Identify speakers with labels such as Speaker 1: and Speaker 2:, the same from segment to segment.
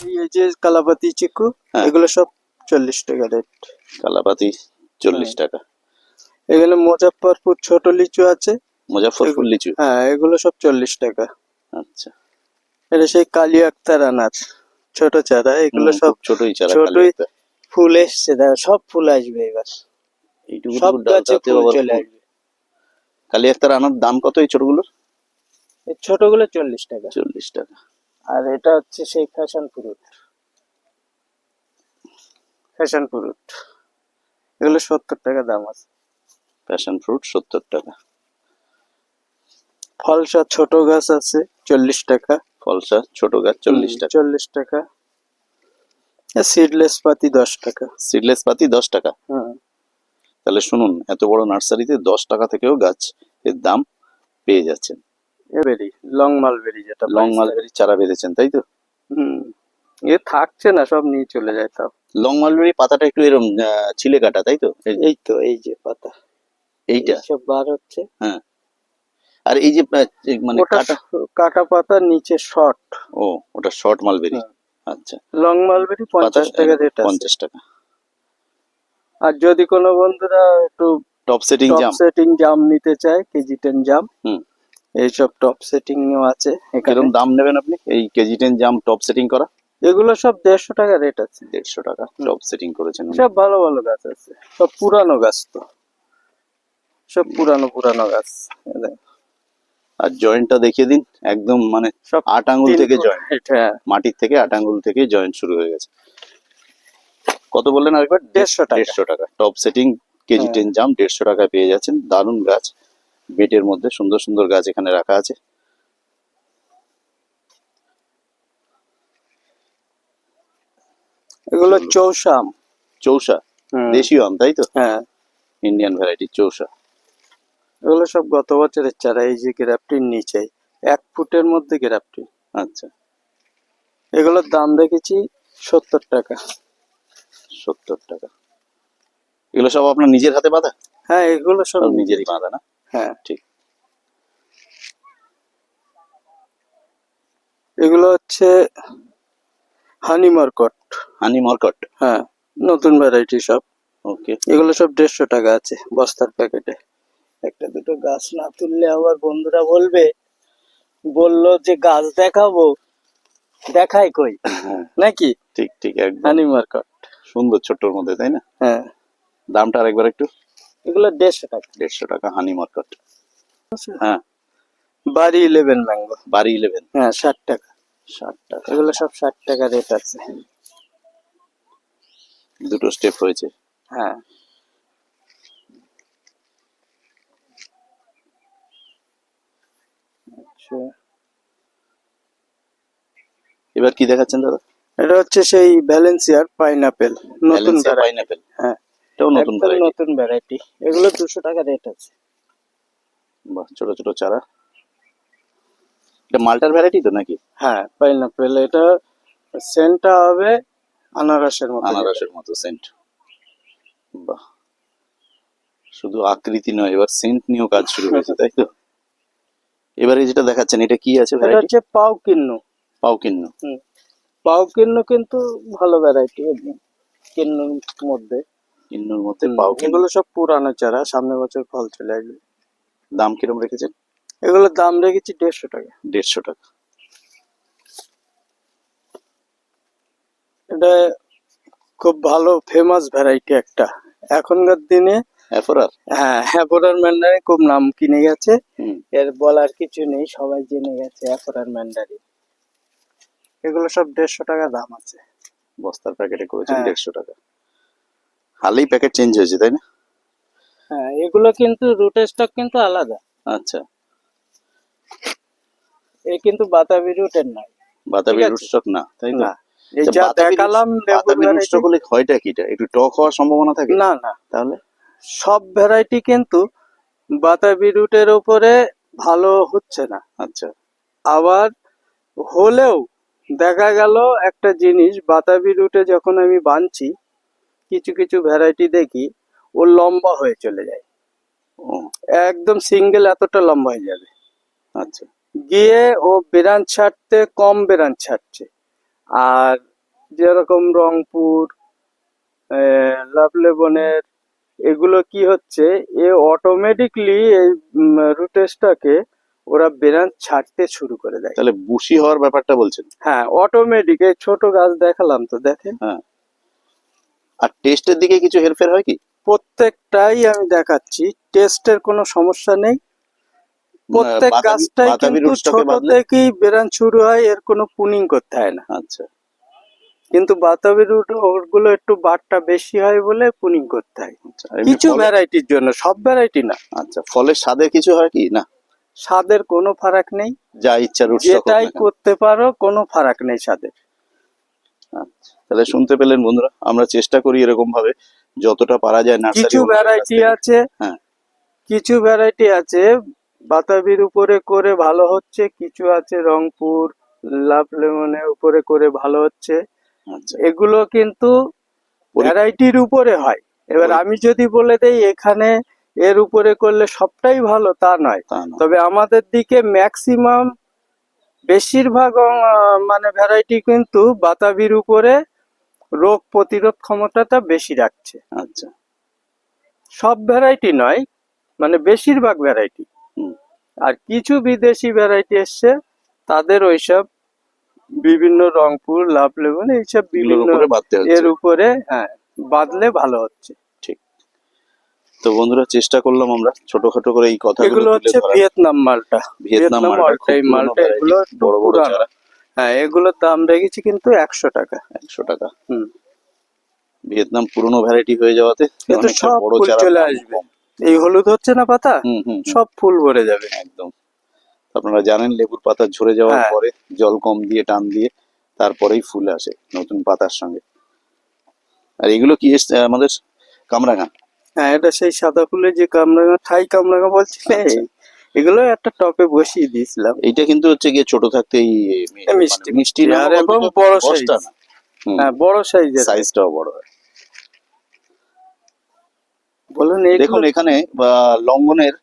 Speaker 1: এই যে কালাপাতি চিকু
Speaker 2: হ্যাঁ।
Speaker 1: এগুলো সব চল্লিশ টাকা রেট।
Speaker 2: কালাপাতি চল্লিশ
Speaker 1: হ্যাঁ।
Speaker 2: টাকা।
Speaker 1: এগুলো মুজাফরপুর ছোট লিচু আছে।
Speaker 2: মুজাফরপুর লিচু?
Speaker 1: হ্যাঁ এগুলো সব চল্লিশ টাকা।
Speaker 2: আচ্ছা।
Speaker 1: এটা সেই কালী আক্তার আনার ছোট চারা। এগুলো
Speaker 2: হুম,
Speaker 1: সব
Speaker 2: খুব ছোটই চারা
Speaker 1: ছোটই ফুল এসছে দেখো সব ফুল আসবে এবার।
Speaker 2: এইটুকু
Speaker 1: সব
Speaker 2: টুকু ডাল
Speaker 1: গাছে
Speaker 2: তাতেও
Speaker 1: ফুল
Speaker 2: আবার
Speaker 1: চলে
Speaker 2: ফুল।
Speaker 1: আসবে।
Speaker 2: কালি আক্তার আনার দাম কত এই ছোটগুলোর?
Speaker 1: এই ছোটগুলো চল্লিশ টাকা।
Speaker 2: চল্লিশ টাকা।
Speaker 1: আর এটা হচ্ছে সেই ফ্যাশন ফ্রুট ফ্যাশন ফ্রুট এগুলো সত্তর টাকা দাম আছে।
Speaker 2: প্যাশন ফ্রুট সত্তর টাকা।
Speaker 1: ফলসা ছোট গাছ আছে চল্লিশ টাকা।
Speaker 2: ফলসা ছোট গাছ চল্লিশ টাকা।
Speaker 1: চল্লিশ টাকা। সিডলেস পাতি দশ টাকা।
Speaker 2: সিডলেস পাতি দশ টাকা। তাহলে শুনুন এত বড় নার্সারিতে দশ টাকা থেকেও গাছ এর দাম পেয়ে যাচ্ছেন।
Speaker 1: বেরি লং মালবেরি যেটা
Speaker 2: লং মালবেরি চারা বেঁধেছেন তাই তো?
Speaker 1: হুম এ থাকছে না সব নিয়ে চলে যায় তাও
Speaker 2: লং মালবেরি পাতাটা একটু এরকম ছিলে কাটা তাই তো? এই-
Speaker 1: তো এই যে পাতা।
Speaker 2: এইটা?
Speaker 1: সব বার হচ্ছে।
Speaker 2: হ্যাঁ। আর এই যে মানে কাটা
Speaker 1: কাটা পাতা নিচে শর্ট।
Speaker 2: ও ওটা শর্ট মালবেরি?
Speaker 1: হ্যাঁ।
Speaker 2: আচ্ছা।
Speaker 1: লং মালবেরি পঞ্চাশ টাকা রেট
Speaker 2: পঞ্চাশ টাকা।
Speaker 1: আর যদি কোনো বন্ধুরা একটু
Speaker 2: টপ সেটিং
Speaker 1: টপ
Speaker 2: জাম
Speaker 1: সেটিং জাম নিতে চায় কেজি টেন জাম
Speaker 2: হুম।
Speaker 1: এইসব টপ সেটিং আছে। এখানে
Speaker 2: কীরকম দাম নেবেন আপনি? এই কেজি টেন জাম টপ সেটিং করা?
Speaker 1: এগুলো সব দেড়শো টাকা রেট আছে।
Speaker 2: দেড়শো টাকা টপ সেটিং করেছেন
Speaker 1: সব ভালো ভালো গাছ আছে। সব পুরানো গাছ তো। সব পুরানো পুরানো গাছ।
Speaker 2: আর জয়েন্টটা দেখিয়ে দিন। একদম মানে
Speaker 1: সব
Speaker 2: আট আঙ্গুল থেকে জয়েন্ট
Speaker 1: হ্যাঁ
Speaker 2: মাটির থেকে আট আঙ্গুল থেকে জয়েন্ট শুরু হয়ে গেছে। কত বললেন আরেকবার?
Speaker 1: দেড়শো টাকা।
Speaker 2: দেড়শো টাকা। টপ সেটিং কেজি
Speaker 1: হ্যাঁ।
Speaker 2: টেন জাম দেড়শো টাকায় পেয়ে যাচ্ছেন। দারুণ গাছ। বেটের মধ্যে সুন্দর সুন্দর গাছ এখানে রাখা আছে।
Speaker 1: এগুলো চৌসাম
Speaker 2: চৌসা
Speaker 1: হুম,
Speaker 2: দেশীয় আম তাই তো?
Speaker 1: হ্যাঁ।
Speaker 2: Indian variety Chausa.
Speaker 1: এগুলো সব গত বছরের চারা এই যে গ্রাফটির নিচে এক ফুটের মধ্যে গ্রাফটি।
Speaker 2: আচ্ছা।
Speaker 1: এগুলোর দাম রেখেছি সত্তর টাকা।
Speaker 2: সত্তর টাকা। এগুলো সব আপনার নিজের হাতে বাঁধা?
Speaker 1: হ্যাঁ এগুলো সব
Speaker 2: সব নিজেরই বাঁধা না?
Speaker 1: হ্যাঁ
Speaker 2: ঠিক।
Speaker 1: এগুলো হচ্ছে হানি মার্কট
Speaker 2: হানি মার্কট
Speaker 1: হ্যাঁ নতুন ভ্যারাইটি সব।
Speaker 2: ওকে
Speaker 1: এগুলো সব দেড়শো টাকা আছে বস্তার প্যাকেটে। একটা দুটো গাছ না তুললে আবার বন্ধুরা বলবে বলল যে গাছ দেখাবো দেখাই কই? নাকি?
Speaker 2: ঠিক ঠিক একদম।
Speaker 1: হানি মার্কট
Speaker 2: সুন্দর ছোট্টর মধ্যে তাই না?
Speaker 1: হ্যাঁ।
Speaker 2: দামটা আরেকবার একটু?
Speaker 1: এগুলো দেড়শো টাকা।
Speaker 2: দেড়শো টাকা হানি মার্কট হ্যাঁ।
Speaker 1: বাড়ি ইলেভেন ম্যাঙ্গো।
Speaker 2: বাড়ি ইলেভেন
Speaker 1: হ্যাঁ ষাট টাকা।
Speaker 2: ষাট টাকা।
Speaker 1: এগুলো সব ষাট টাকা রেট আছে।
Speaker 2: দুটো স্টেপ হয়েছে।
Speaker 1: হ্যাঁ। আচ্ছা।
Speaker 2: এবার কি দেখাচ্ছেন দাদা?
Speaker 1: এটা হচ্ছে সেই ভ্যালেন্সিয়ার পাইনাপেল নতুন
Speaker 2: পাইনাপেল
Speaker 1: হ্যাঁ।
Speaker 2: এটাও নতুন ভ্যারাইটি
Speaker 1: নতুন ভ্যারাইটি এগুলো দুশো টাকা রেট আছে।
Speaker 2: বাহ ছোট ছোট চারা। এটা মালটার ভ্যারাইটি তো নাকি?
Speaker 1: হ্যাঁ পাইনাপেল এটা সেন্টটা হবে আনারসের মতো।
Speaker 2: আনারসের মতো সেন্ট বাহ। শুধু আকৃতি নয় এবার সেন্ট নিয়েও কাজ শুরু হয়েছে তাই তো? এবারে যেটা দেখাচ্ছেন এটা কি আছে
Speaker 1: এটা
Speaker 2: ভ্যারাইটি
Speaker 1: হচ্ছে পাও কিন্নু।
Speaker 2: পাও কিন্ন।
Speaker 1: পাও কিন্নু কিন্তু ভালো ভ্যারাইটি কিন্নুর মধ্যে।
Speaker 2: কিন্নুর মধ্যে পাও
Speaker 1: এগুলো সব পুরানো চারা সামনে বছর ফল চলে আসবে।
Speaker 2: দাম কিরম রেখেছেন?
Speaker 1: এগুলোর দাম রেখেছি দেড়শো টাকা।
Speaker 2: দেড়শো টাকা।
Speaker 1: এটা খুব ভালো ফেমাস ভ্যারাইটি একটা। এখনকার দিনে
Speaker 2: এফোরার
Speaker 1: হ্যাঁ হ্যাপোরার ম্যান্ডারি খুব নাম কিনে গেছে। এর বলার কিছু নেই সবাই জেনে গেছে অ্যাফোরার ম্যান্ডারি এগুলো সব দেড়শো টাকা দাম আছে।
Speaker 2: বস্তার প্যাকেটে করেছেন
Speaker 1: হ্যাঁ।
Speaker 2: দেড়শো টাকা। হালেই প্যাকেট চেঞ্জ হয়েছে তাই না?
Speaker 1: হ্যাঁ এগুলো কিন্তু রুটের স্টক কিন্তু আলাদা।
Speaker 2: আচ্ছা।
Speaker 1: এ কিন্তু বাতাবি রুটের নয়।
Speaker 2: বাতাবি রুট স্টক না তাই
Speaker 1: না এই
Speaker 2: আচ্ছা,
Speaker 1: যা দেখালাম
Speaker 2: বাতাবি রুট স্টক হলে হয়টা কিটা একটু টক হওয়ার সম্ভাবনা থাকে?
Speaker 1: না না।
Speaker 2: তাহলে?
Speaker 1: সব ভ্যারাইটি কিন্তু বাতাবি রুটের উপরে ভালো হচ্ছে না।
Speaker 2: আচ্ছা।
Speaker 1: আবার হলেও দেখা গেল একটা জিনিস বাতাবি রুটে যখন আমি বানছি কিছু কিছু ভ্যারাইটি দেখি ও লম্বা হয়ে চলে যায়। একদম সিঙ্গেল এতটা লম্বা হয়ে যাবে।
Speaker 2: আচ্ছা।
Speaker 1: গিয়ে ও বেরান ছাড়তে কম বেরান ছাড়ছে। আর যেরকম রংপুর লাভলেবনের এগুলো কি হচ্ছে এ অটোমেটিকলি এই রুটেসটাকে ওরা ব্রাঞ্চ ছাড়তে শুরু করে দেয়।
Speaker 2: তাহলে বুশি হওয়ার ব্যাপারটা বলছেন?
Speaker 1: হ্যাঁ অটোমেটিক এই ছোট গাছ দেখালাম তো দেখেন।
Speaker 2: আর টেস্টের দিকে কিছু হেরফের হয় কি?
Speaker 1: প্রত্যেকটাই আমি দেখাচ্ছি। টেস্টের কোনো সমস্যা নেই। প্রত্যেক গাছটাই কিন্তু ছোট? থেকেই বেরান শুরু হয় এর কোনো পুনিং করতে হয় না।
Speaker 2: আচ্ছা।
Speaker 1: কিন্তু বাতাবি রুট ওগুলো একটু বাটটা বেশি হয় বলে পুনিং করতে হয়।
Speaker 2: আচ্ছা
Speaker 1: কিছু ভ্যারাইটির জন্য সব ভ্যারাইটি না।
Speaker 2: আচ্ছা ফলের স্বাদে কিছু হয় কি? না।
Speaker 1: স্বাদের কোনো ফারাক নেই।
Speaker 2: যা ইচ্ছা রুট
Speaker 1: যেটাই করতে পারো কোনো ফারাক নেই স্বাদের।
Speaker 2: আচ্ছা। তাহলে শুনতে পেলেন বন্ধুরা আমরা চেষ্টা করি এরকম ভাবে যতটা পারা যায় নার্সারি
Speaker 1: কিছু ভ্যারাইটি আছে।
Speaker 2: হ্যাঁ।
Speaker 1: কিছু ভ্যারাইটি আছে বাতাবির উপরে করে ভালো হচ্ছে কিছু আছে রংপুর লাভ লেমনের উপরে করে ভালো হচ্ছে।
Speaker 2: আচ্ছা।
Speaker 1: এগুলো কিন্তু ভ্যারাইটির উপরে হয়। এবার আমি যদি বলে দেই এখানে এর উপরে করলে সবটাই ভালো তা নয়। তবে আমাদের দিকে ম্যাক্সিমাম বেশিরভাগ মানে ভ্যারাইটি কিন্তু বাতাবির উপরে রোগ প্রতিরোধ ক্ষমতাটা বেশি রাখছে।
Speaker 2: আচ্ছা।
Speaker 1: সব ভ্যারাইটি নয় মানে বেশিরভাগ ভ্যারাইটি। আর কিছু বিদেশি ভ্যারাইটি এসছে তাদের ওইসব বিভিন্ন রংপুর লাভ লেবন এইসব বিভিন্ন এর উপরে হ্যাঁ বাদলে ভালো হচ্ছে। ঠিক।
Speaker 2: তো বন্ধুরা চেষ্টা করলাম আমরা ছোটখাটো করে এই কথাগুলো
Speaker 1: এগুলো হচ্ছে ভিয়েতনাম মালটা।
Speaker 2: ভিয়েতনাম মালটা
Speaker 1: এই মালটা এগুলো
Speaker 2: বড় বড়। চারা।
Speaker 1: হ্যাঁ এগুলোর দাম রেখেছি কিন্তু একশো টাকা
Speaker 2: একশো টাকা
Speaker 1: হুম।
Speaker 2: ভিয়েতনাম পুরনো ভ্যারাইটি হয়ে যাওয়াতে
Speaker 1: কিন্তু সব ফুল চলে আসবে। এই হলুদ হচ্ছে না পাতা? সব ফুল ভরে যাবে।
Speaker 2: একদম। আপনারা জানেন লেবুর পাতা ঝরে যাওয়ার
Speaker 1: হ্যাঁ।
Speaker 2: পরে জল কম দিয়ে টান দিয়ে তারপরেই ফুল আসে নতুন পাতার সঙ্গে। আর এগুলো কি এসছে আমাদের কামরাঙা?
Speaker 1: হ্যাঁ এটা সেই সাদা ফুলের যে কামরাঙা ঠাই কামরাঙা বলছিলে?
Speaker 2: আচ্ছা।
Speaker 1: এগুলো একটা টপে বসিয়ে দিয়েছিলাম।
Speaker 2: এটা কিন্তু হচ্ছে গিয়ে ছোট থাকতেই মানে
Speaker 1: মিষ্টি।
Speaker 2: মিষ্টি না
Speaker 1: আর এবং বড়।
Speaker 2: হুম,
Speaker 1: হ্যাঁ বড় সাইজের
Speaker 2: সাইজটাও বড়। হয়
Speaker 1: বলুন
Speaker 2: দেখুন এখানে লঙ্ঘনের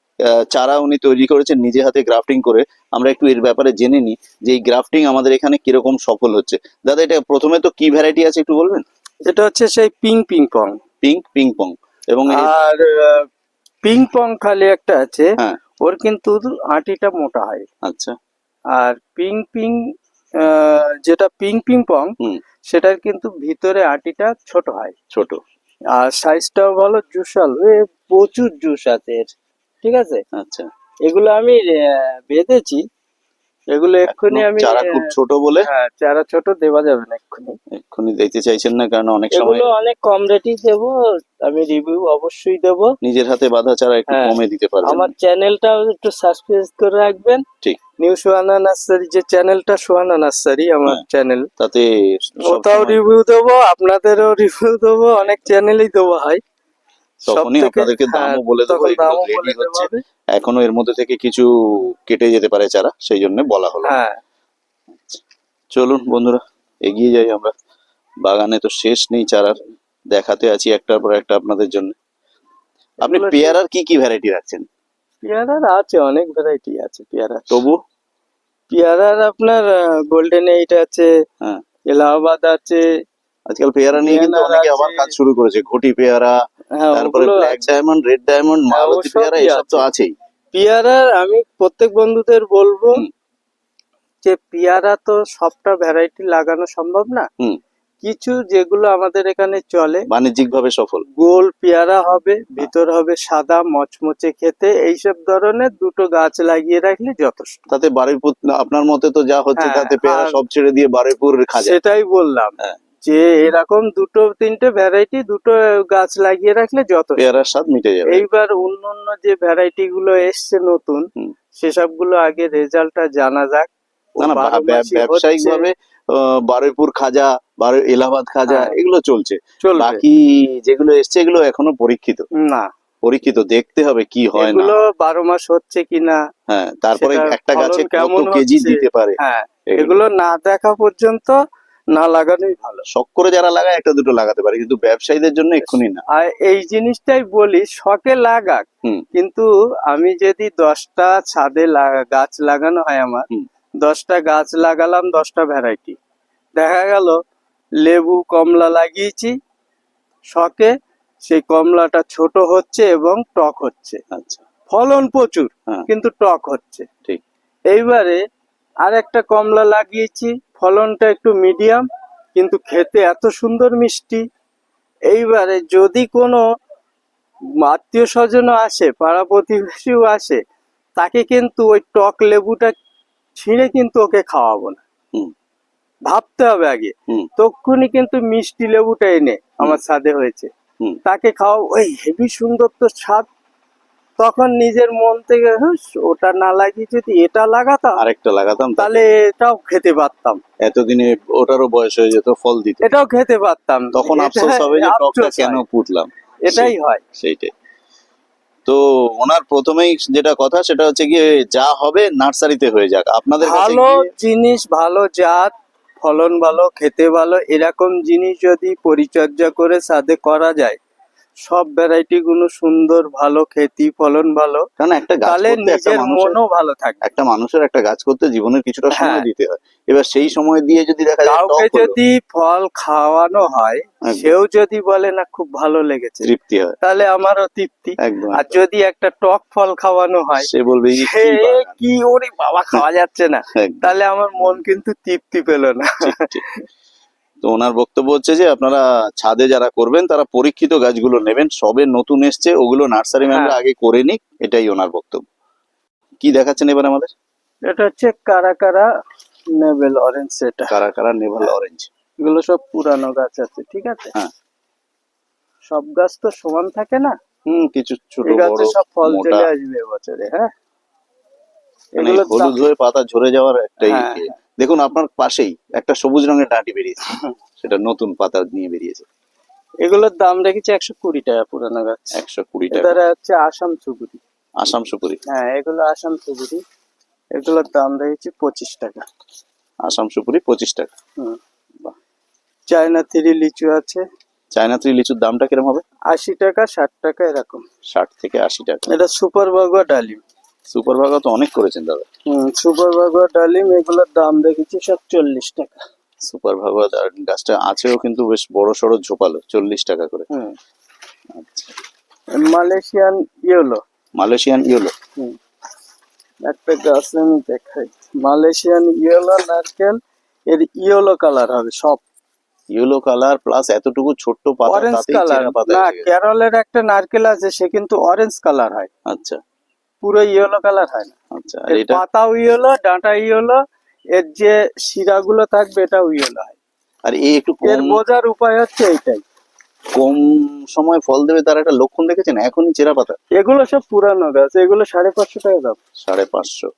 Speaker 2: চারা উনি তৈরি করেছেন নিজে হাতে গ্রাফটিং করে। আমরা একটু এর ব্যাপারে জেনে নিই যে এই গ্রাফটিং আমাদের এখানে কীরকম সফল হচ্ছে। দাদা এটা প্রথমে তো কি ভ্যারাইটি আছে একটু বলবেন?
Speaker 1: এটা হচ্ছে সেই ping ping pong
Speaker 2: pink ping pong এবং
Speaker 1: আর পিং পং খালি একটা আছে।
Speaker 2: হ্যাঁ।
Speaker 1: ওর কিন্তু আটিটা মোটা হয়।
Speaker 2: আচ্ছা।
Speaker 1: আর পিং পিং যেটা পিং পিং পং সেটার কিন্তু ভিতরে আটিটা ছোট হয়।
Speaker 2: ছোট।
Speaker 1: আর সাইজটাও ভালো জুসাল প্রচুর জুস আছে এর ঠিক আছে?
Speaker 2: আচ্ছা।
Speaker 1: এগুলো আমি বেঁধেছি। এগুলো এক্ষুনি আমি
Speaker 2: চারা খুব ছোট বলে?
Speaker 1: হ্যাঁ চারা ছোট দেওয়া যাবে না এক্ষুনি।
Speaker 2: এক্ষুনি দিতে চাইছেন না কারণ অনেক সময়
Speaker 1: এগুলো অনেক কম রেটেই দেবো আমি রিভিউ অবশ্যই দেবো।
Speaker 2: নিজের হাতে বাঁধা চারা একটু
Speaker 1: হ্যাঁ।
Speaker 2: কমে দিতে পারবেন।
Speaker 1: আমার চ্যানেলটাও একটু সাবস্ক্রাইব করে রাখবেন।
Speaker 2: ঠিক।
Speaker 1: নিউ সোহানা নার্সারি যে চ্যানেলটা সোহানা নার্সারি আমার। চ্যানেল
Speaker 2: তাতে
Speaker 1: ওটাও রিভিউ দেবো আপনাদেরও রিভিউ দেবো অনেক চ্যানেলই দেবো হয়।
Speaker 2: তখনই আপনাদেরকে
Speaker 1: হ্যাঁ,
Speaker 2: দামও বলে দেবো এগুলো রেডি হচ্ছে। এখনও এর মধ্যে থেকে কিছু কেটে যেতে পারে চারা সেই জন্য বলা হলো।
Speaker 1: হ্যাঁ।
Speaker 2: চলুন বন্ধুরা এগিয়ে যাই আমরা। বাগানে তো শেষ নেই চারার দেখাতে আছি একটার পর একটা আপনাদের জন্য। আপনি পেয়ারার কি কি ভ্যারাইটি রাখছেন?
Speaker 1: পেয়ারার আছে অনেক ভ্যারাইটি আছে পেয়ারা
Speaker 2: তবু?
Speaker 1: পেয়ারার আপনার গোল্ডেন এইট আছে
Speaker 2: হ্যাঁ।
Speaker 1: এলাহাবাদ আছে
Speaker 2: আজকাল পেয়ারা নিয়ে কিন্তু অনেকে আবার কাজ শুরু করেছে ঘটি পেয়ারা
Speaker 1: হ্যাঁ
Speaker 2: তারপরে black diamond red diamond Malati পেয়ারা এসব তো আছেই।
Speaker 1: পেয়ারার আমি প্রত্যেক বন্ধুদের বলব যে পেয়ারা তো সবটা ভ্যারাইটি লাগানো সম্ভব না। কিছু যেগুলো আমাদের এখানে চলে
Speaker 2: বাণিজ্যিক ভাবে সফল।
Speaker 1: গোল পেয়ারা হবে ভিতর হবে সাদা মচমচে খেতে এইসব ধরনের দুটো গাছ লাগিয়ে রাখলে যথেষ্ট।
Speaker 2: তাতে বারুইপুর আপনার মতে তো যা হচ্ছে
Speaker 1: হ্যাঁ,
Speaker 2: তাতে পেয়ারা সব ছেড়ে দিয়ে বারুইপুর খাজা
Speaker 1: সেটাই বললাম।
Speaker 2: হ্যাঁ।
Speaker 1: যে এরকম দুটো তিনটে ভ্যারাইটি দুটো গাছ লাগিয়ে রাখলে যত
Speaker 2: পেয়ারার স্বাদ মিটে যাবে।
Speaker 1: এইবার অন্য অন্য যে ভ্যারাইটি গুলো এসছে নতুন সেসবগুলো আগে রেজাল্টটা জানা যাক।
Speaker 2: ব্যবসায়িক ভাবে বারুইপুর খাজা বারো এলাহাবাদ খাজা
Speaker 1: হ্যাঁ।
Speaker 2: এগুলো চলছে। বাকি যেগুলো এসছে এগুলো এখনও পরীক্ষিত।
Speaker 1: না।
Speaker 2: পরীক্ষিত দেখতে হবে কি হয় না।
Speaker 1: এগুলো বারো মাস হচ্ছে কিনা
Speaker 2: হ্যাঁ তারপরে একটা গাছে কত
Speaker 1: কেমন
Speaker 2: কেজি দিতে পারে।
Speaker 1: হ্যাঁ।
Speaker 2: এগুলো
Speaker 1: না দেখা পর্যন্ত না লাগানোই ভালো।
Speaker 2: শখ করে যারা লাগায় একটা দুটো লাগাতে পারে কিন্তু ব্যবসায়ীদের জন্য এক্ষুনি না।
Speaker 1: আর এই জিনিসটাই বলি শখে লাগাক। কিন্তু আমি যদি দশটা ছাদে গাছ লাগানো হয় আমার দশটা গাছ লাগালাম দশটা ভ্যারাইটি। দেখা গেল লেবু কমলা লাগিয়েছি। শখে সেই কমলাটা ছোট হচ্ছে এবং টক হচ্ছে।
Speaker 2: আচ্ছা।
Speaker 1: ফলন প্রচুর
Speaker 2: হ্যাঁ।
Speaker 1: কিন্তু টক হচ্ছে।
Speaker 2: ঠিক।
Speaker 1: এইবারে আর একটা কমলা লাগিয়েছি ফলনটা একটু মিডিয়াম কিন্তু খেতে এত সুন্দর মিষ্টি। এইবারে যদি কোনো আত্মীয় স্বজনও আসে পাড়া প্রতিবেশীও আসে তাকে কিন্তু ওই টক লেবুটা ছিঁড়ে কিন্তু ওকে খাওয়াবো না।
Speaker 2: হুম।
Speaker 1: ভাবতে হবে আগে।
Speaker 2: হুম।
Speaker 1: তক্ষুনি কিন্তু মিষ্টি লেবুটা এনে আমার ছাদে হয়েছে। তাকে খাওয়া ওই হেভি সুন্দর তো স্বাদ। তখন নিজের মন থেকে ওটা না লাগিয়ে যদি এটা লাগাতাম
Speaker 2: আরেকটা লাগাতাম
Speaker 1: তাহলে এটাও খেতে পারতাম।
Speaker 2: এতদিনে ওটারও বয়স হয়ে যেত ফল দিত।
Speaker 1: এটাও খেতে পারতাম।
Speaker 2: তখন আফসোস হবে যে টকটা কেন। পুতলাম।
Speaker 1: এটাই হয়।
Speaker 2: সেইটাই। তো ওনার প্রথমেই যেটা কথা সেটা হচ্ছে গিয়ে যা হবে নার্সারিতে হয়ে যাক। আপনাদের
Speaker 1: ভালো জিনিস ভালো জাত ফলন ভালো খেতে ভালো এরকম জিনিস যদি পরিচর্যা করে সাথে করা যায় সব ভ্যারাইটি গুলো সুন্দর ভালো খেতি ফলন ভালো।
Speaker 2: কারণ একটা গাছ করতে একটা
Speaker 1: মনও ভালো থাকবে
Speaker 2: একটা মানুষের একটা গাছ করতে জীবনের কিছুটা সময়
Speaker 1: হ্যাঁ।
Speaker 2: দিতে হয়। এবার সেই সময় দিয়ে যদি দেখা যায়
Speaker 1: কাউকে যদি ফল খাওয়ানো হয় সেও যদি বলে না খুব ভালো লেগেছে।
Speaker 2: তৃপ্তি হয়।
Speaker 1: তাহলে আমারও তৃপ্তি।
Speaker 2: একদম
Speaker 1: আর যদি একটা টক ফল খাওয়ানো হয়
Speaker 2: সে বলবে "এই
Speaker 1: সে
Speaker 2: কি
Speaker 1: ওরে বাবা খাওয়া যাচ্ছে না। তাহলে আমার মন কিন্তু তৃপ্তি পেল না।
Speaker 2: তো ওনার বক্তব্য হচ্ছে যে আপনারা ছাদে যারা করবেন তারা পরীক্ষিত গাছগুলো নেবেন সবে নতুন এসছে ওগুলো নার্সারি ম্যানরা
Speaker 1: হ্যাঁ।
Speaker 2: আগে করে নিক এটাই ওনার বক্তব্য কি দেখাচ্ছেন এবার আমাদের
Speaker 1: এটা হচ্ছে কারা কারা নেবেল অরেঞ্জ এটা
Speaker 2: কারা কারা নেভাল অরেঞ্জ
Speaker 1: এগুলো সব পুরানো গাছ আছে ঠিক আছে
Speaker 2: হ্যাঁ।
Speaker 1: সব গাছ তো সমান থাকে না
Speaker 2: হুম কিছু ছোট বড়
Speaker 1: সব ফল চলে আসবে এবছরে হ্যাঁ এগুলো
Speaker 2: হলুদ হয়ে পাতা ঝরে যাওয়ার একটাই
Speaker 1: হ্যাঁ।
Speaker 2: ইয়ে। দেখুন আপনার পাশেই একটা সবুজ রঙের ডাঁটি বেরিয়েছে। সেটা নতুন পাতা নিয়ে বেরিয়েছে।
Speaker 1: এগুলোর দাম রেখেছি একশো কুড়ি টাকা পুরানো গাছ।
Speaker 2: একশো কুড়ি টাকা।
Speaker 1: হচ্ছে আসাম সুগুরি
Speaker 2: আসাম সুপুরি।
Speaker 1: হ্যাঁ এগুলো আসাম সুগুরি এগুলোর দাম রেখেছি পঁচিশ টাকা।
Speaker 2: আসাম সুপুরি পঁচিশ টাকা।
Speaker 1: চায়না থ্রি লিচু আছে।
Speaker 2: চায়না থ্রি লিচুর দামটা কীরকম হবে?
Speaker 1: আশি টাকা ষাট টাকা এরকম।
Speaker 2: ষাট থেকে আশি টাকা।
Speaker 1: এটা সুপার বাগুয়া ডালিম।
Speaker 2: সুপার ভাগা তো অনেক করেছেন দাদা।
Speaker 1: হুম সুপার বাগুয়া ডালিম এগুলোর দাম রেখেছি সব চল্লিশ টাকা
Speaker 2: সুপার ভাগা গাছটা আছেও কিন্তু বেশ বড় সড়ো ঝোপালো চল্লিশ টাকা করে।
Speaker 1: হুম।
Speaker 2: আচ্ছা।
Speaker 1: Malaysian yellow.
Speaker 2: Malaysian yellow.
Speaker 1: একটা গাছ আমি দেখাই। মালয়েশিয়ান ইয়েলো নারকেল এর ইয়েলো কালার হবে সব।
Speaker 2: ইয়েলো কালার প্লাস এতটুকু ছোট্ট পাতা
Speaker 1: অরেঞ্জ কালার। না কেরলের একটা নারকেল আছে সে কিন্তু অরেঞ্জ কালার হয়।
Speaker 2: আচ্ছা।
Speaker 1: পুরো ইয়েলো কালার হয় না।
Speaker 2: আচ্ছা আর এটা?
Speaker 1: পাতাও ইয়েলো ডাঁটা ইয়েলো এর যে শিরাগুলো থাকবে এটাও ইয়েলো হয়।
Speaker 2: আর এই একটু
Speaker 1: এর
Speaker 2: মজার
Speaker 1: বোঝার উপায় হচ্ছে এইটাই।
Speaker 2: কম সময় ফল দেবে তার একটা লক্ষণ দেখেছেন? এখনই চেরা পাতা।
Speaker 1: এগুলো সব পুরানো গাছ এগুলো সাড়ে পাঁচশো টাকা দাম।
Speaker 2: সাড়ে পাঁচশো।